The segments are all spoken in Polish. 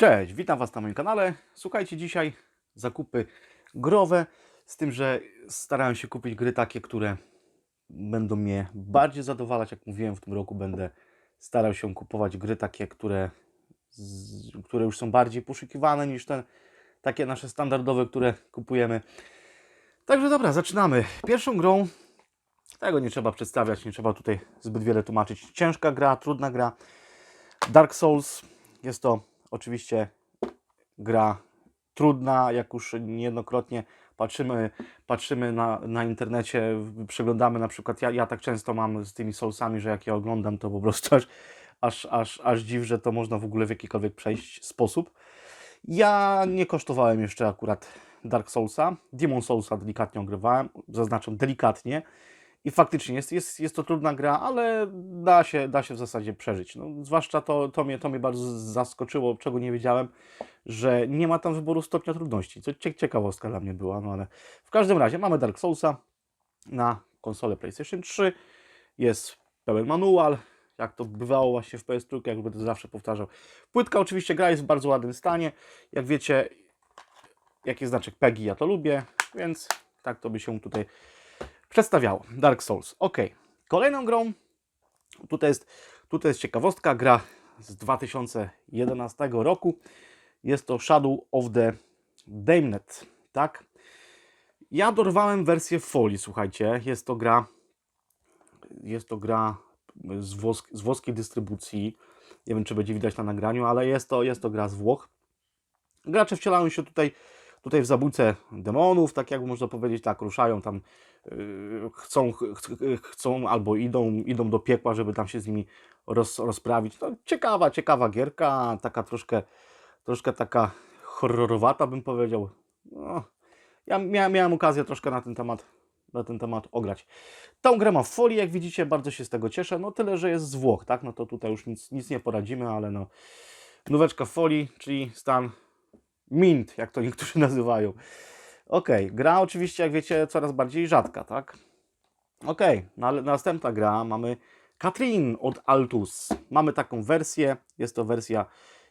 Cześć, witam Was na moim kanale. Słuchajcie, dzisiaj zakupy growe, z tym, że starałem się kupić gry takie, które będą mnie bardziej zadowalać. Jak mówiłem, w tym roku będę starał się kupować gry takie, które, które już są bardziej poszukiwane niż te takie nasze standardowe, które kupujemy. Także dobra, zaczynamy. Pierwszą grą, tego nie trzeba przedstawiać, nie trzeba tutaj zbyt wiele tłumaczyć. Ciężka gra, trudna gra. Dark Souls jest to oczywiście gra trudna, jak już niejednokrotnie patrzymy, patrzymy na, na internecie, przeglądamy na przykład, ja, ja tak często mam z tymi Soulsami, że jak ja oglądam, to po prostu aż, aż, aż, aż dziw, że to można w ogóle w jakikolwiek przejść sposób. Ja nie kosztowałem jeszcze akurat Dark Soulsa, Demon Soulsa delikatnie ogrywałem, zaznaczam delikatnie, i faktycznie jest, jest, jest to trudna gra, ale da się, da się w zasadzie przeżyć. No, zwłaszcza to, to, mnie, to mnie bardzo zaskoczyło, czego nie wiedziałem, że nie ma tam wyboru stopnia trudności. Co cie, ciekawostka dla mnie była, no ale w każdym razie mamy Dark Soulsa na konsolę PlayStation 3. Jest pełen manual, jak to bywało właśnie w PS3, jak będę zawsze powtarzał. Płytka oczywiście gra jest w bardzo ładnym stanie. Jak wiecie, jaki znaczek PEGI, ja to lubię, więc tak to by się tutaj przedstawiało. Dark Souls. Ok. Kolejną grą, tutaj jest, tutaj jest ciekawostka, gra z 2011 roku. Jest to Shadow of the Damned, tak? Ja dorwałem wersję w folii, słuchajcie. Jest to gra, jest to gra z, z włoskiej dystrybucji. Nie wiem, czy będzie widać na nagraniu, ale jest to, jest to gra z Włoch. Gracze wcielają się tutaj tutaj w zabójce demonów, tak jak można powiedzieć, tak, ruszają tam, yy, chcą, ch chcą albo idą, idą do piekła, żeby tam się z nimi roz, rozprawić. No, ciekawa, ciekawa gierka, taka troszkę, troszkę taka horrorowata bym powiedział. No, ja miałem, miałem okazję troszkę na ten temat na ten temat ograć. Tą grę ma w folii, jak widzicie, bardzo się z tego cieszę. No tyle, że jest z Włoch, tak? No to tutaj już nic, nic nie poradzimy, ale no nóweczka w folii, czyli stan Mint, jak to niektórzy nazywają. Ok, gra oczywiście, jak wiecie, coraz bardziej rzadka, tak? Ok, no następna gra mamy Katrin od Altus. Mamy taką wersję, jest to wersja,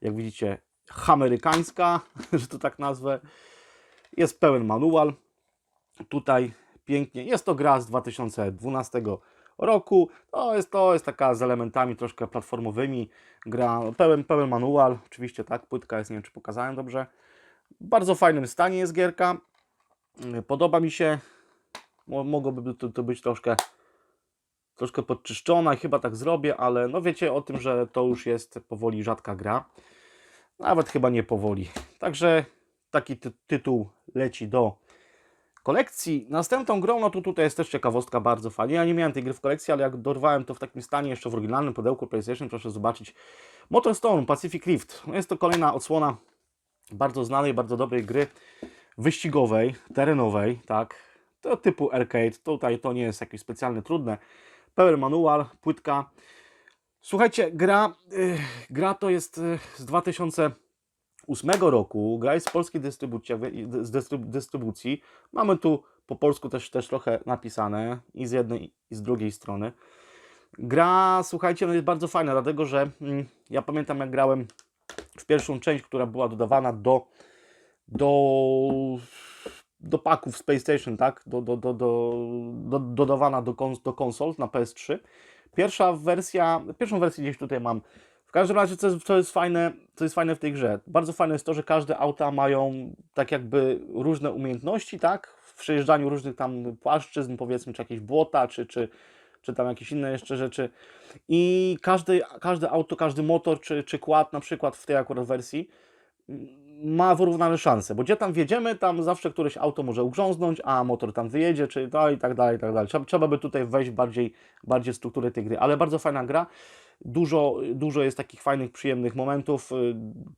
jak widzicie, amerykańska, że to tak nazwę. Jest pełen manual. Tutaj pięknie, jest to gra z 2012 roku. To jest, to jest taka z elementami troszkę platformowymi. Gra pełen, pełen manual. Oczywiście tak, płytka jest, nie wiem czy pokazałem dobrze. W bardzo fajnym stanie jest gierka. Podoba mi się. Mogłoby to, to być troszkę troszkę podczyszczona i chyba tak zrobię, ale no wiecie o tym, że to już jest powoli rzadka gra. Nawet chyba nie powoli. Także taki ty tytuł leci do kolekcji. Następną grą, no to tutaj jest też ciekawostka bardzo fajnie. Ja nie miałem tej gry w kolekcji, ale jak dorwałem to w takim stanie jeszcze w oryginalnym pudełku PlayStation, proszę zobaczyć. Motorstone Pacific Rift. Jest to kolejna odsłona bardzo znanej, bardzo dobrej gry wyścigowej, terenowej, tak, to typu arcade, tutaj to nie jest jakieś specjalnie trudne, pełen manual, płytka. Słuchajcie, gra, yy, gra to jest yy, z 2008 roku, gra jest z polskiej dystrybucji, z dystryb dystrybucji. Mamy tu po polsku też, też trochę napisane i z jednej i z drugiej strony. Gra, słuchajcie, no jest bardzo fajna, dlatego że yy, ja pamiętam jak grałem w pierwszą część, która była dodawana do, do, do paków z PlayStation, tak? Do, do, do, do, do, dodawana do, kons do konsol na PS3. Pierwsza wersja, pierwszą wersję gdzieś tutaj mam. W każdym razie, co jest, co jest fajne, co jest fajne w tej grze, bardzo fajne jest to, że każde auta mają tak jakby różne umiejętności, tak? W przejeżdżaniu różnych tam płaszczyzn, powiedzmy, czy jakieś błota, czy, czy, czy tam jakieś inne jeszcze rzeczy. I każdy, każde auto, każdy motor czy, czy kład, na przykład w tej akurat wersji, ma wyrównane szanse, bo gdzie tam wjedziemy, tam zawsze któreś auto może ugrząznąć, a motor tam wyjedzie, czy no i tak dalej, i tak dalej. Trzeba, trzeba by tutaj wejść bardziej, bardziej w strukturę tej gry, ale bardzo fajna gra. Dużo, dużo jest takich fajnych, przyjemnych momentów.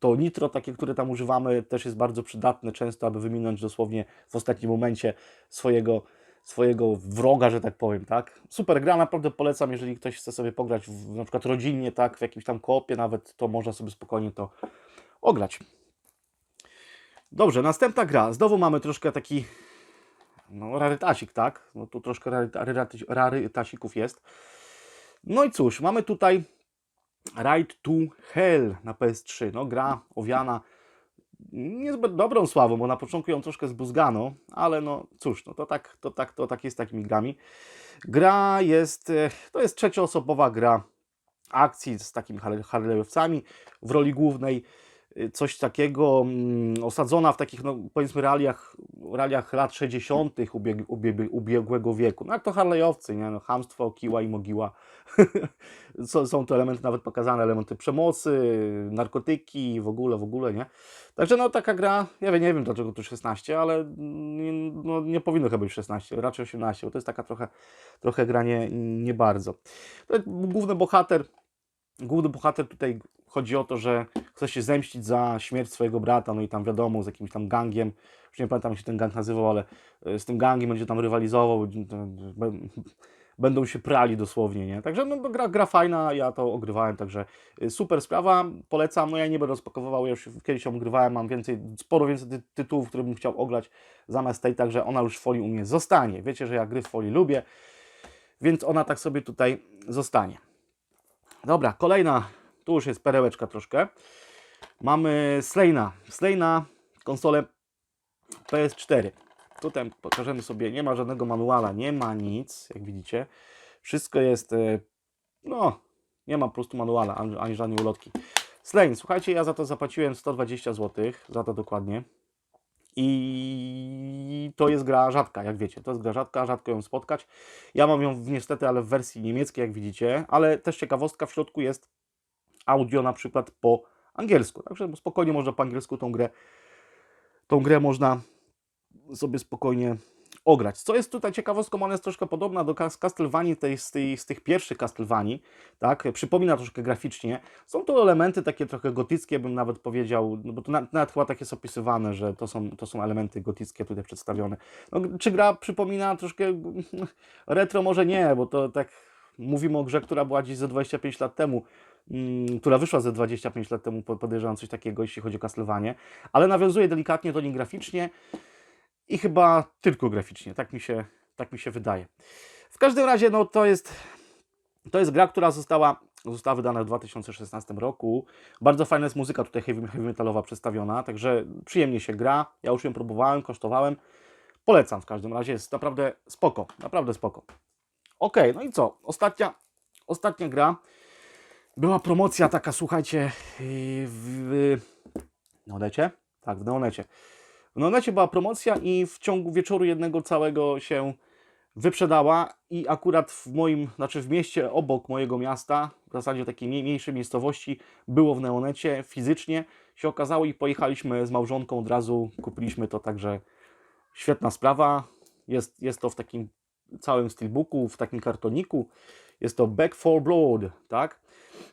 To nitro, takie, które tam używamy, też jest bardzo przydatne często, aby wyminąć dosłownie w ostatnim momencie swojego swojego wroga, że tak powiem, tak? Super gra, naprawdę polecam, jeżeli ktoś chce sobie pograć w, na przykład rodzinnie, tak, w jakimś tam koopie nawet, to można sobie spokojnie to ograć. Dobrze, następna gra. Znowu mamy troszkę taki no, rarytasik, tak? No tu troszkę rarytasików jest. No i cóż, mamy tutaj Ride to Hell na PS3. No gra owiana niezbyt dobrą sławą, bo na początku ją troszkę zbuzgano, ale no cóż, no to tak, to tak, to tak jest z takimi grami. Gra jest, e, to jest trzecioosobowa gra akcji z takimi Harley'owcami w roli głównej. Y, Coś takiego mm, osadzona w takich, no, powiedzmy, realiach, realiach lat 60. Ubieg, ubieg, ubiegłego wieku. No jak to Harley'owcy, nie? No, hamstwo, kiła i mogiła. są, to elementy nawet pokazane, elementy przemocy, narkotyki, w ogóle, w ogóle, nie? Także no taka gra, ja wiem, nie wiem dlaczego tu 16, ale nie, no, nie powinno chyba być 16, raczej 18, bo to jest taka trochę, trochę gra nie, nie bardzo. Główny bohater, główny bohater tutaj chodzi o to, że chce się zemścić za śmierć swojego brata, no i tam wiadomo, z jakimś tam gangiem, już nie pamiętam jak się ten gang nazywał, ale e, z tym gangiem będzie tam rywalizował, będą się prali dosłownie, nie? Także no, gra, gra fajna, ja to ogrywałem, także y, super sprawa, polecam, no ja nie będę rozpakowywał, ja już kiedyś ją ogrywałem, mam więcej, sporo więcej ty tytułów, które bym chciał ograć zamiast tej, także ona już w folii u mnie zostanie. Wiecie, że ja gry w folii lubię, więc ona tak sobie tutaj zostanie. Dobra, kolejna, tu już jest perełeczka troszkę. Mamy Slejna, Slejna, konsolę PS4. Tutaj pokażemy sobie, nie ma żadnego manuala, nie ma nic, jak widzicie. Wszystko jest, e, no, nie ma po prostu manuala, ani, ani żadnej ulotki. Slane, słuchajcie, ja za to zapłaciłem 120 zł, za to dokładnie. I to jest gra rzadka, jak wiecie. To jest gra rzadka, rzadko ją spotkać. Ja mam ją niestety, ale w wersji niemieckiej, jak widzicie. Ale też ciekawostka, w środku jest audio na przykład po angielsku. Także spokojnie można po angielsku tą grę, tą grę można sobie spokojnie ograć. Co jest tutaj ciekawostką, ona jest troszkę podobna do Cas- Castlevanii, tej, z, tej, z tych pierwszych Castlevanii, tak? Przypomina troszkę graficznie. Są to elementy takie trochę gotyckie, bym nawet powiedział, no bo to na, nawet chyba tak jest opisywane, że to są, to są elementy gotyckie tutaj przedstawione. No, czy gra przypomina troszkę retro? Może nie, bo to tak mówimy o grze, która była gdzieś ze 25 lat temu, która wyszła ze 25 lat temu, po- podejrzewam coś takiego, jeśli chodzi o Castlevanię, ale nawiązuje delikatnie do niej graficznie i chyba tylko graficznie, tak mi się, tak mi się wydaje. W każdym razie, no to jest, to jest gra, która została, została wydana w 2016 roku. Bardzo fajna jest muzyka tutaj heavy, heavy metalowa przedstawiona, także przyjemnie się gra. Ja już ją próbowałem, kosztowałem. Polecam w każdym razie, jest naprawdę spoko, naprawdę spoko. Ok, no i co? Ostatnia, ostatnia gra. Była promocja taka, słuchajcie, yy, w Neonecie? Tak, w Neonecie. W Neonecie była promocja i w ciągu wieczoru jednego całego się wyprzedała i akurat w moim, znaczy w mieście obok mojego miasta, w zasadzie takiej mniej- mniejszej miejscowości, było w Neonecie fizycznie, się okazało i pojechaliśmy z małżonką od razu, kupiliśmy to, także świetna sprawa. Jest, jest to w takim całym steelbooku, w takim kartoniku. Jest to Back for Blood, tak?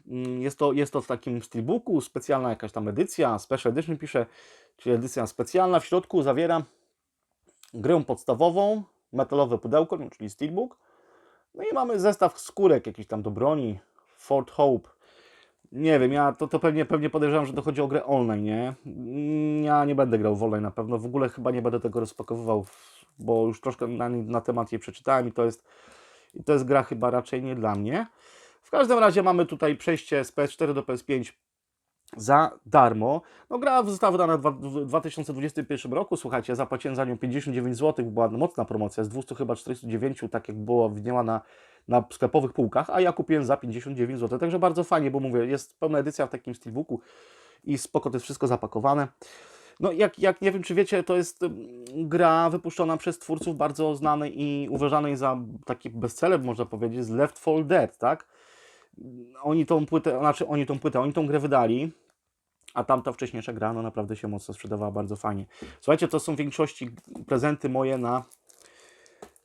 Mm, Jest to, jest to w takim steelbooku, specjalna jakaś tam edycja, special edition pisze, czyli edycja specjalna. W środku zawiera grę podstawową, metalowe pudełko, no, czyli steelbook. No i mamy zestaw skórek jakiś tam do broni, Fort Hope. Nie wiem, ja to, to pewnie, pewnie podejrzewam, że to chodzi o grę online, nie? Mm, Ja nie będę grał w online na pewno, w ogóle chyba nie będę tego rozpakowywał, bo już troszkę na, na temat jej przeczytałem i to jest, i to jest gra chyba raczej nie dla mnie. W każdym razie mamy tutaj przejście z PS4 do PS5 za darmo. No gra została wydana w dwa- w 2021 roku, słuchajcie, zapłaciłem za nią 59 zł, była mocna promocja, z 200 chyba 49, tak jak było widniała na, na sklepowych półkach, a ja kupiłem za 59 zł, także bardzo fajnie, bo mówię, jest pełna edycja w takim steelbooku i spoko, to jest wszystko zapakowane. No jak, jak nie wiem, czy wiecie, to jest mm, gra wypuszczona przez twórców bardzo znanej i uważanej za taki bestseller, można powiedzieć, z Left 4 Dead, tak? Oni tą płytę, znaczy oni tą płytę, oni tą grę wydali, a tamta wcześniejsza gra, no naprawdę się mocno sprzedawała bardzo fajnie. Słuchajcie, to są w większości prezenty moje na,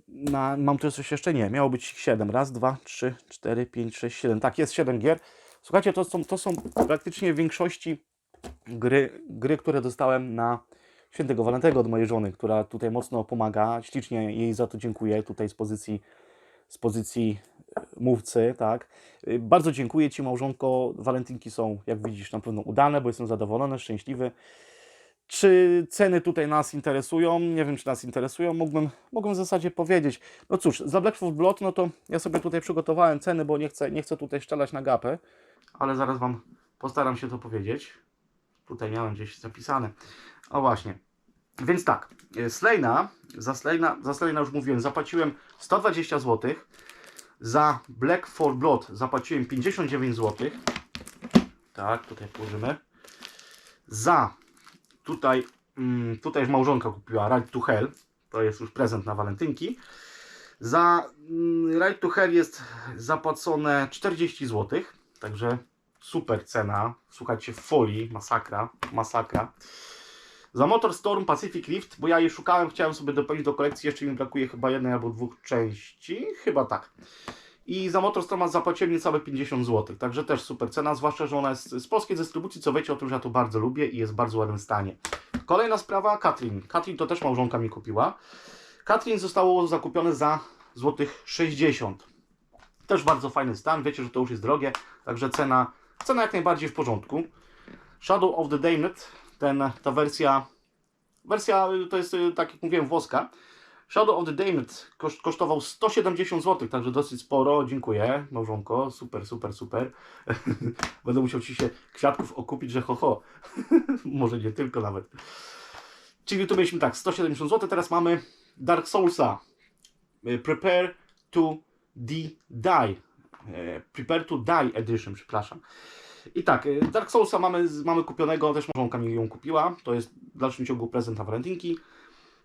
na mam tu coś jeszcze? Nie, miało być 7. Raz, dwa, trzy, cztery, pięć, sześć, siedem. Tak, jest 7 gier. Słuchajcie, to są, to są praktycznie w większości gry, gry, które dostałem na świętego Walentego od mojej żony, która tutaj mocno pomaga. Ślicznie jej za to dziękuję tutaj z pozycji, z pozycji mówcy, tak. Y, Bardzo dziękuję Ci, małżonko. Walentynki są, jak widzisz, na pewno udane, bo jestem zadowolony, szczęśliwy. Czy ceny tutaj nas interesują? Nie wiem, czy nas interesują. Mógłbym, mógłbym w zasadzie powiedzieć. No cóż, za Black for Blood, no to ja sobie tutaj przygotowałem ceny, bo nie chcę, nie chcę tutaj szczelać na gapę. ale zaraz Wam postaram się to powiedzieć. Tutaj miałem gdzieś zapisane. O właśnie. Więc tak, e, Slejna, za Slejna, za Slejna już mówiłem, zapłaciłem 120 zł. Za Black for Blood zapłaciłem 59 zł. Tak, tutaj położymy. Za tutaj, mm, tutaj małżonka kupiła Ride to Hell. To jest już prezent na walentynki. Za mm, Ride to Hell jest zapłacone 40 zł. Także super cena. Słuchajcie, folii, masakra, masakra. Za Motorstorm Pacific Rift, bo ja je szukałem, chciałem sobie dopełnić do kolekcji, jeszcze mi brakuje chyba jednej albo dwóch części, chyba tak. I za Motorstorma zapłaciłem niecałe 50 zł, także też super cena, zwłaszcza, że ona jest z polskiej dystrybucji, co wiecie o tym, że ja to bardzo lubię i jest w bardzo ładnym stanie. Kolejna sprawa, Katrin. Katrin to też małżonka mi kupiła. Katrin zostało zakupione za złotych 60. Też bardzo fajny stan, wiecie, że to już jest drogie, także cena, cena jak najbardziej w porządku. Shadow of the Damned, ten, ta wersja, wersja y, to jest y, tak jak mówiłem włoska. Shadow of the Damned koszt, kosztował 170 zł, także dosyć sporo. Dziękuję, małżonko. Super, super, super. Będę musiał Ci się kwiatków okupić, że ho, ho. Może nie tylko nawet. Czyli tu mieliśmy tak, 170 zł, teraz mamy Dark Soulsa. Y, Prepare to the Die. E, Prepare to Die Edition, przepraszam. I tak, y, Dark Soulsa mamy, mamy kupionego, też małżonka mi ją kupiła. To jest w dalszym ciągu prezent na walentynki.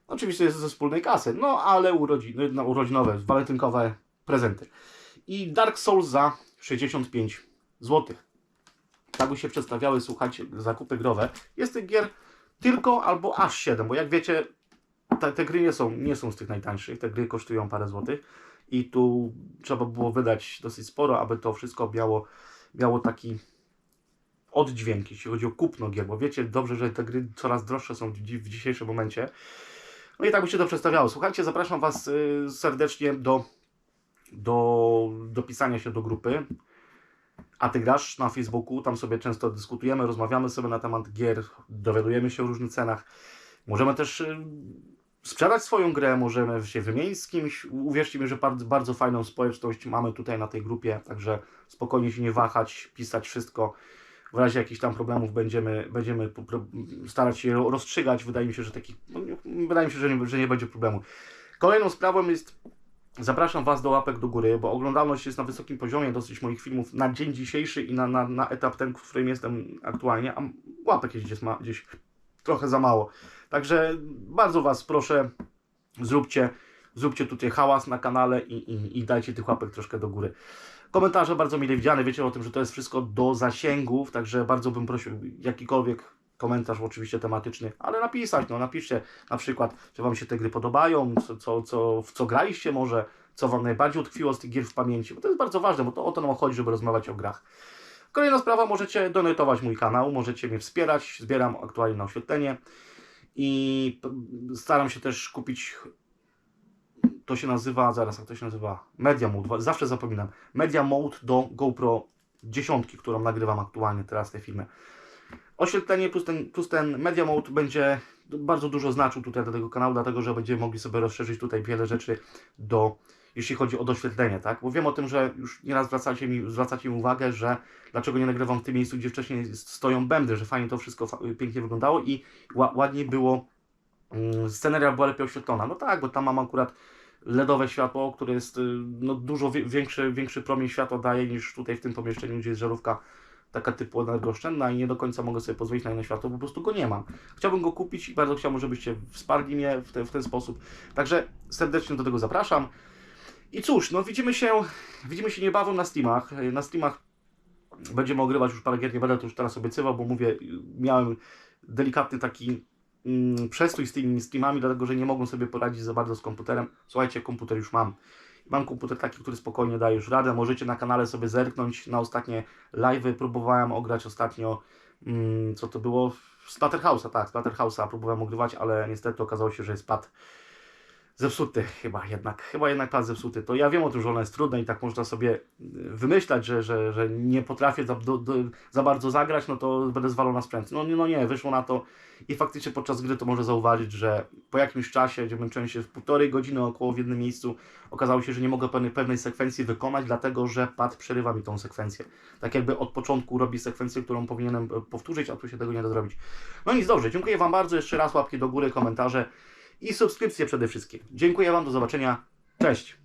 Oczywiście jest ze wspólnej kasy, no ale urodziny, no, urodzinowe, walentynkowe prezenty. I Dark Souls za 65 zł. Tak by się przedstawiały, słuchajcie, zakupy growe. Jest tych gier tylko albo aż 7, bo jak wiecie, te, te gry nie są, nie są z tych najtańszych, te gry kosztują parę złotych i tu trzeba było wydać dosyć sporo, aby to wszystko miało, miało taki oddźwięk, jeśli chodzi o kupno gier, bo wiecie dobrze, że te gry coraz droższe są w dzisiejszym momencie. No i tak by się to przedstawiało. Słuchajcie, zapraszam Was y, serdecznie do, do, do pisania się do grupy. A Ty grasz na Facebooku, tam sobie często dyskutujemy, rozmawiamy sobie na temat gier, dowiadujemy się o różnych cenach. Możemy też y, sprzedać swoją grę, możemy się wymienić z kimś. Uwierzcie mi, że bardzo, bardzo fajną społeczność mamy tutaj na tej grupie, także spokojnie się nie wahać, pisać wszystko. W razie jakichś tam problemów będziemy, będziemy starać się rozstrzygać. Wydaje mi się, że takich, no, wydaje mi się, że nie, że nie będzie problemu. Kolejną sprawą jest, zapraszam Was do łapek do góry, bo oglądalność jest na wysokim poziomie dosyć moich filmów na dzień dzisiejszy i na, na, na etap ten, w którym jestem aktualnie, a łapek jest gdzieś, ma, gdzieś trochę za mało. Także bardzo Was proszę, zróbcie, zróbcie tutaj hałas na kanale i, i, i dajcie tych łapek troszkę do góry. Komentarze bardzo mile widziane, wiecie o tym, że to jest wszystko do zasięgów, także bardzo bym prosił jakikolwiek komentarz oczywiście tematyczny, ale napisać, no napiszcie na przykład, czy Wam się te gry podobają, co, co, co, w co graliście może, co Wam najbardziej utkwiło z tych gier w pamięci, bo to jest bardzo ważne, bo to o to nam chodzi, żeby rozmawiać o grach. Kolejna sprawa, możecie donatować mój kanał, możecie mnie wspierać, zbieram aktualnie na oświetlenie i staram się też kupić to się nazywa, zaraz jak to się nazywa, Media Mode, zawsze zapominam, Media Mode do GoPro 10, którą nagrywam aktualnie teraz te filmy. Oświetlenie plus ten, plus ten Media Mode będzie bardzo dużo znaczył tutaj do tego kanału, dlatego że będziemy mogli sobie rozszerzyć tutaj wiele rzeczy do, jeśli chodzi o doświetlenie, tak? Bo wiem o tym, że już nieraz zwracacie mi, zwracacie mi uwagę, że dlaczego nie nagrywam w tym miejscu, gdzie wcześniej stoją bębny, że fajnie to wszystko pięknie wyglądało i ła, ładniej było, mm, sceneria była lepiej oświetlona. No tak, bo tam mam akurat LEDowe światło, które jest y, no, dużo większy, większy promień światła daje niż tutaj w tym pomieszczeniu, gdzie jest żarówka taka typu energooszczędna i nie do końca mogę sobie pozwolić na inne światło, po prostu go nie mam. Chciałbym go kupić i bardzo chciałbym, żebyście wsparli mnie w, te, w ten sposób. Także serdecznie do tego zapraszam. I cóż, no widzimy się, widzimy się niebawem na Steamach. Na Steamach będziemy ogrywać już parę gier, nie będę to już teraz obiecywał, bo mówię, miałem delikatny taki mm, przestój z tymi Steamami, dlatego że nie mogłem sobie poradzić za bardzo z komputerem. Słuchajcie, komputer już mam. Mam komputer taki, który spokojnie daje już radę. Możecie na kanale sobie zerknąć na ostatnie live'y. Próbowałem ograć ostatnio, mm, co to było? Splatterhouse'a, tak, Splatterhouse'a próbowałem ogrywać, ale niestety okazało się, że jest pad zepsuty chyba jednak, chyba jednak pad zepsuty. To ja wiem o tym, że ona jest trudna i tak można sobie y, wymyślać, że, że, że nie potrafię za, do, do, za bardzo zagrać, no to będę zwalał na sprzęt. No, no nie, wyszło na to i faktycznie podczas gry to może zauważyć, że po jakimś czasie, gdzie męczyłem się w półtorej godziny około w jednym miejscu, okazało się, że nie mogę pewnej, pewnej sekwencji wykonać, dlatego że pad przerywa mi tą sekwencję. Tak jakby od początku robi sekwencję, którą powinienem e, powtórzyć, a tu się tego nie da zrobić. No nic, dobrze, dziękuję Wam bardzo, jeszcze raz łapki do góry, komentarze i subskrypcje przede wszystkim. Dziękuję Wam, do zobaczenia, cześć!